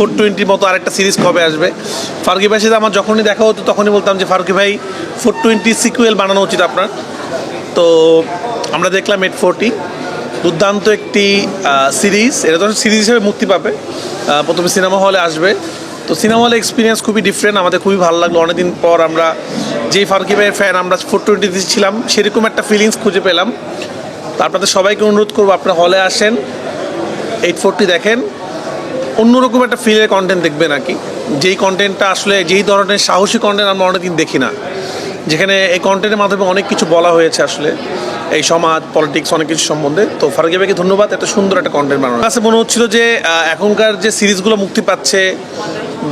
Four টোয়েন্টির মতো আরেকটা সিরিজ কবে আসবে? ফারুকি ভাইয়ের সাথে আমার যখনই দেখা হতো, তখনই বলতাম যে, ফারুকি ভাই, ফোর টোয়েন্টি সিকুয়েল বানানো উচিত আপনার। তো আমরা দেখলাম এট ফোরটি দুর্দান্ত একটি সিরিজ। এটা তো সিরিজ হিসেবে মুক্তি পাবে। প্রথমে সিনেমা হলে আসবে। তো সিনেমা হলে এক্সপিরিয়েন্স খুবই ডিফারেন্ট আমাদের খুবই ভালো লাগল। অনেকদিন পর আমরা যেই ফারুকি ভাইয়ের ফ্যান আমরা ফোর টোয়েন্টিতে ছিলাম, সেরকম একটা ফিলিংস খুঁজে পেলাম। তো আপনাদের সবাইকে অনুরোধ করব, আপনারা হলে আসেন। এইট ফোরটি দেখেন। অন্যরকম একটা ফিলের কন্টেন্ট দেখবেন আর কি। যেই কন্টেন্টটা আসলে, যেই ধরনের সাহসী কন্টেন্ট আমরা অনেকদিন দেখি না। যেখানে এই কন্টেন্টের মাধ্যমে অনেক কিছু বলা হয়েছে আসলে। এই সমাজ পলিটিক্স অনেক কিছু সম্বন্ধে। তো ফারুকি ভাইকে ধন্যবাদ, এত সুন্দর একটা কন্টেন্ট বানানো কাছে মনে হচ্ছিল যে এখনকার যে সিরিজগুলো মুক্তি পাচ্ছে,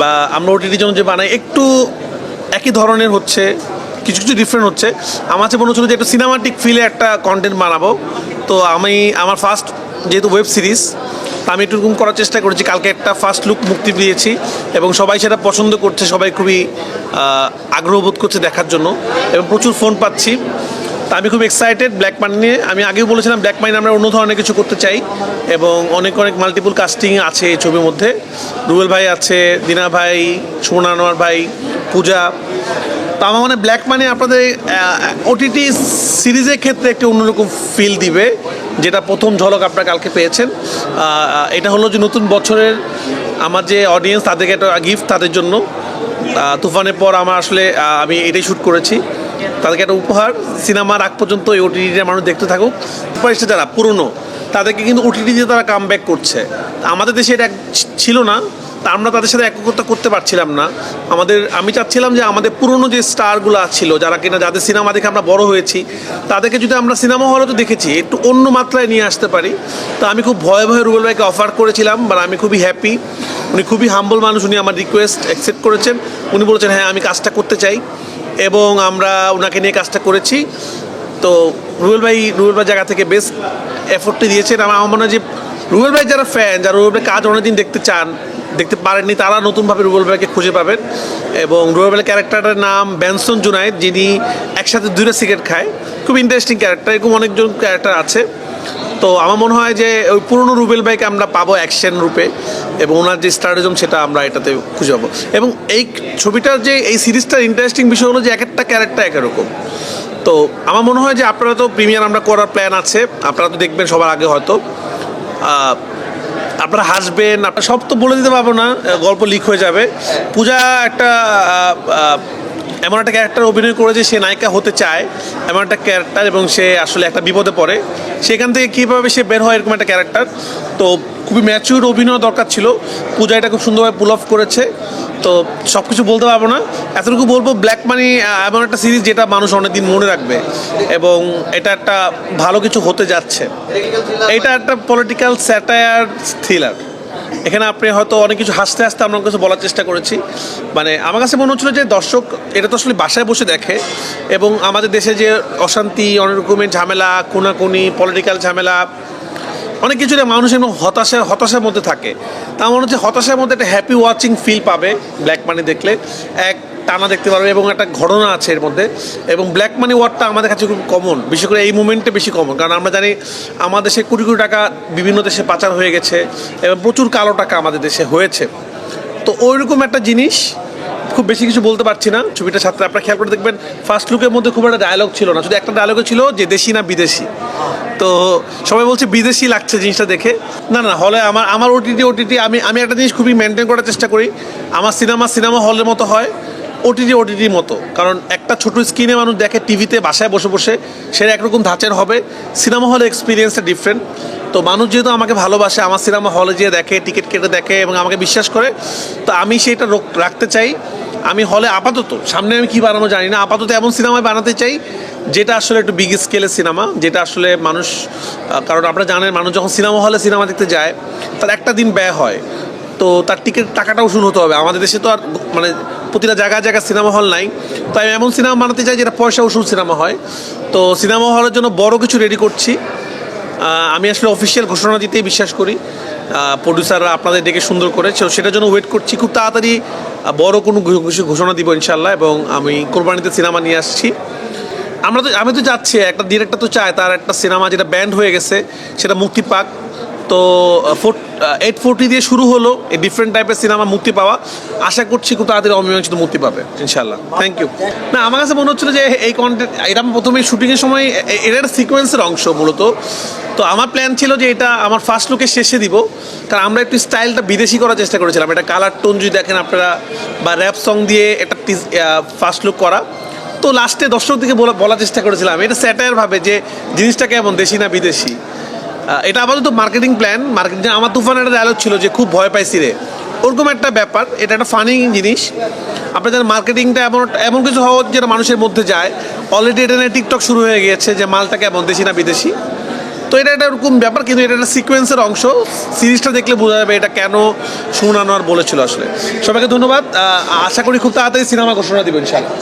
বা আমরা ওটিটির জন্য যে বানাই, একটু একই ধরনের হচ্ছে, কিছু কিছু ডিফারেন্ট হচ্ছে। আমার কাছে মনে হচ্ছিল যে একটু সিনেমাটিক ফিলে একটা কন্টেন্ট বানাবো। তো আমি, আমার ফার্স্ট যেহেতু ওয়েব সিরিজ তা আমি একটুরকম করার চেষ্টা করেছি। কালকে একটা ফার্স্ট লুক মুক্তি পেয়েছি এবং সবাই সেটা পছন্দ করছে, সবাই খুবই আগ্রহ বোধ করছে দেখার জন্য এবং প্রচুর ফোন পাচ্ছি। তা আমি খুব এক্সাইটেড ব্ল্যাক মানি নিয়ে আমি আগেও বলেছিলাম ব্ল্যাক মাইন আমরা অন্য ধরনের কিছু করতে চাই এবং অনেক অনেক মাল্টিপুল কাস্টিং আছে এই ছবির মধ্যে। রুবেল ভাই আছে, দিনা ভাই, সুমন আনোয়ার ভাই, পূজা। তো আমার মনে ব্ল্যাক মানি আপনাদের ওটিটি সিরিজের ক্ষেত্রে একটি অন্যরকম ফিল দিবে। যেটা প্রথম ঝলক আপনারা কালকে পেয়েছেন। এটা হলো যে নতুন বছরের আমার যে অডিয়েন্স তাদেরকে একটা গিফট তাদের জন্য। তুফানের পর আমার আসলে আমি এটাই শ্যুট করেছি। তাদেরকে একটা উপহার। সিনেমার আগ পর্যন্ত এই ওটিটিতে মানুষ দেখতে থাকুক। সুপারস্টার যারা পুরনো, তাদেরকে কিন্তু ওটিটিতে তারা কাম ব্যাক করছে। আমাদের দেশে এটা ছিল না। তা আমরা তাদের সাথে একত্রতা করতে পারছিলাম না। আমাদের, আমি চাচ্ছিলাম যে আমাদের পুরনো যে স্টারগুলো ছিল, যারা কিনা যাদের সিনেমা দেখে আমরা বড় হয়েছি, তাদেরকে যদি আমরা সিনেমা হলে তো দেখেছি, একটু অন্য মাত্রায় নিয়ে আসতে পারি। তো আমি খুব ভয়ে ভয়ে রুবেল ভাইকে অফার করেছিলাম বা আমি খুবই হ্যাপি উনি খুবই হাম্বল মানুষ, উনি আমার রিকোয়েস্ট অ্যাকসেপ্ট করেছেন। উনি বলেছেন হ্যাঁ আমি কাজটা করতে চাই। এবং আমরা ওনাকে নিয়ে কাজটা করেছি। তো রুবেল ভাই রুবেল ভাই জায়গা থেকে বেস্ট এফোর্টটি দিয়েছেন। আমার মনে হয় যে রুবেল ভাই যারা ফ্যান যারা রুবেল ভাই কাজ অনেকদিন দেখতে চান দেখতে পারেননি, তারা নতুনভাবে রুবেল ভাইকে খুঁজে পাবেন। এবং রুবেল ভাইয়ের ক্যারেক্টারটার নাম ব্যানসন জুনাইদ যিনি একসাথে দুইটা সিগারেট খায়। খুব ইন্টারেস্টিং ক্যারেক্টার এরকম অনেকজন ক্যারেক্টার আছে। তো আমার মনে হয় যে ওই পুরনো রুবেল ভাইকে আমরা পাবো অ্যাকশন রূপে, এবং ওনার যে স্ট্র্যাটেজম সেটা আমরা এটাতে খুঁজে পাবো। এবং এই ছবিটার যে এই সিরিজটার ইন্টারেস্টিং বিষয় হলো যে এক একটা ক্যারেক্টার এক রকম। তো আমার মনে হয় যে আপনারা তো প্রিমিয়ার আমরা করার প্ল্যান আছে, আপনারা তো দেখবেন সবার আগে হয়তো। আপনারা হাসবেন, আপনার সব তো বলে দিতে পারব না গল্প লিক হয়ে যাবে। পূজা একটা এমন একটা ক্যারেক্টার অভিনয় করে যে সে নায়িকা হতে চায়, এমন একটা ক্যারেক্টার এবং সে আসলে একটা বিপদে পড়ে। সেখান থেকে কীভাবে সে বের হয় এরকম একটা ক্যারেক্টার তো খুবই ম্যাচিউর অভিনয় দরকার ছিল। পূজা এটা খুব সুন্দরভাবে পুল অফ করেছে। তো সব কিছু বলতে পারব না। এতটুকু বলব ব্ল্যাক মানি এমন একটা সিরিজ যেটা মানুষ অনেকদিন মনে রাখবে এবং এটা একটা ভালো কিছু হতে যাচ্ছে। এটা একটা পলিটিক্যাল স্যাটায়ার থ্রিলার এখানে আপনি হয়তো অনেক কিছু হাসতে হাসতে আমরা কিছু বলার চেষ্টা করেছি। মানে আমার কাছে মনে হচ্ছিল যে দর্শক, এটা তো আসলে বাসায় বসে দেখে এবং আমাদের দেশে যে অশান্তি, অনেক রকমের ঝামেলা, কোনাকুনি পলিটিক্যাল ঝামেলা অনেক কিছু মানুষ এমন হতাশা হতাশার মধ্যে থাকে। তা মনে হচ্ছে হতাশার মধ্যে একটা হ্যাপি ওয়াচিং ফিল পাবে ব্ল্যাক মানি দেখলে। এক টানা দেখতে পারবে এবং একটা ঘটনা আছে এর মধ্যে। এবং ব্ল্যাক মানি ওয়ার্ডটা আমাদের কাছে খুব কমন বিশেষ করে এই মুমেন্টে বেশি কমন কারণ আমরা জানি আমাদের দেশে কোটি কোটি টাকা বিভিন্ন দেশে পাচার হয়ে গেছে এবং প্রচুর কালো টাকা আমাদের দেশে হয়েছে। তো ওইরকম একটা জিনিস খুব বেশি কিছু বলতে পারছি না। ছবিটা সাথে আপনারা খেয়াল করে দেখবেন ফার্স্ট লুকের মধ্যে খুব একটা ডায়লগ ছিল না। শুধু একটা ডায়লগে ছিল যে দেশি না বিদেশি। তো সবাই বলছে বিদেশি লাগছে জিনিসটা দেখে। না না হলে আমার আমার ওটিটি ওটিটি আমি আমি একটা জিনিস খুবই মেনটেন করার চেষ্টা করি। আমার সিনেমা সিনেমা হলের মতো হয়। ওটিটি ওটিটির মতো। কারণ একটা ছোট স্ক্রিনে মানুষ দেখে টিভিতে বাসায় বসে বসে সেটা একরকম ধাঁচের হবে সিনেমা হলে এক্সপিরিয়েন্সটা ডিফারেন্ট তো মানুষ যেহেতু আমাকে ভালোবাসে, আমার সিনেমা হলে যেয়ে দেখে টিকিট কেটে দেখে এবং আমাকে বিশ্বাস করে, তো আমি সেটা রাখতে চাই। আমি হলে আপাতত, সামনে আমি কি বানানো জানি না, আপাতত এমন সিনেমায় বানাতে চাই, যেটা আসলে একটু বিগ স্কেলের সিনেমা যেটা আসলে মানুষ কারণ আপনারা জানেন, মানুষ যখন সিনেমা হলে সিনেমা দেখতে যায় তার একটা দিন ব্যয় হয়। তো তার টিকিট টাকাটা উসুল হতে হবে। আমাদের দেশে তো আর মানে প্রতিটা জায়গায় জায়গায় সিনেমা হল নাই। তো আমি এমন সিনেমা বানাতে চাই যেটা পয়সা উসুল সিনেমা হয়। তো সিনেমা হলের জন্য বড় কিছু রেডি করছি। আমি আসলে অফিসিয়াল ঘোষণা দিতেই বিশ্বাস করি। প্রডিউসাররা আপনাদের ডেকে সুন্দর করে। সেটার জন্য ওয়েট করছি। খুব তাড়াতাড়ি বড় কোনো কিছু ঘোষণা দিব ইনশাল্লাহ এবং আমি কোরবানিতে সিনেমা নিয়ে আসছি। আমরা তো আমি তো যাচ্ছি। একটা ডিরেক্টর তো চায়। তার একটা সিনেমা যেটা ব্যান্ড হয়ে গেছে, সেটা মুক্তি পাক। তো ফোর এইট ফোরটি দিয়ে শুরু হলো এই ডিফারেন্ট টাইপের সিনেমা মুক্তি পাওয়া। আশা করছি খুব তাড়াতাড়ি অমীমাংসিত মুক্তি পাবে ইনশাল্লাহ থ্যাংক ইউ না, আমার কাছে মনে হচ্ছিল যে এই কন্টেন্ট এটা প্রথমে শুটিংয়ের সময়, এ- এটা একটা সিকোয়েন্সের অংশ মূলত। তো আমার প্ল্যান ছিল যে এটা আমার ফার্স্ট লুকের শেষে দিব, কারণ আমরা একটু স্টাইলটা বিদেশি করার চেষ্টা করেছিলাম। এটা কালার টোন যদি দেখেন আপনারা, বা র্যাপ সং দিয়ে একটা ফার্স্ট লুক করা। তো লাস্টে দর্শকদেরকে বলা, বলার চেষ্টা করেছিলাম, এটা স্যাটায়ার ভাবে যে জিনিসটা কেমন, দেশি না বিদেশি। এটা আপাতত মার্কেটিং প্ল্যান মার্কেটিং আমার তুফান একটা ডায়লগ ছিল যে খুব ভয় পাইছি রে ওরকম একটা ব্যাপার, এটা একটা ফানি জিনিস। আপনাদের মার্কেটিংটা এমন এমন কিছু হওয়া যেটা মানুষের মধ্যে যায়। অলরেডি এটা নিয়ে টিকটক শুরু হয়ে গিয়েছে যে মালটা কেমন, দেশি না বিদেশি। তো এটা একটা ওরকম ব্যাপার, কিন্তু এটা একটা সিকোয়েন্সের অংশ। সিরিজটা দেখলে বোঝা যাবে এটা কেন শুনানো আর বলেছিল আসলে। সবাইকে ধন্যবাদ। আশা করি খুব তাড়াতাড়ি সিনেমা ঘোষণা দিব ইনশাআল্লাহ।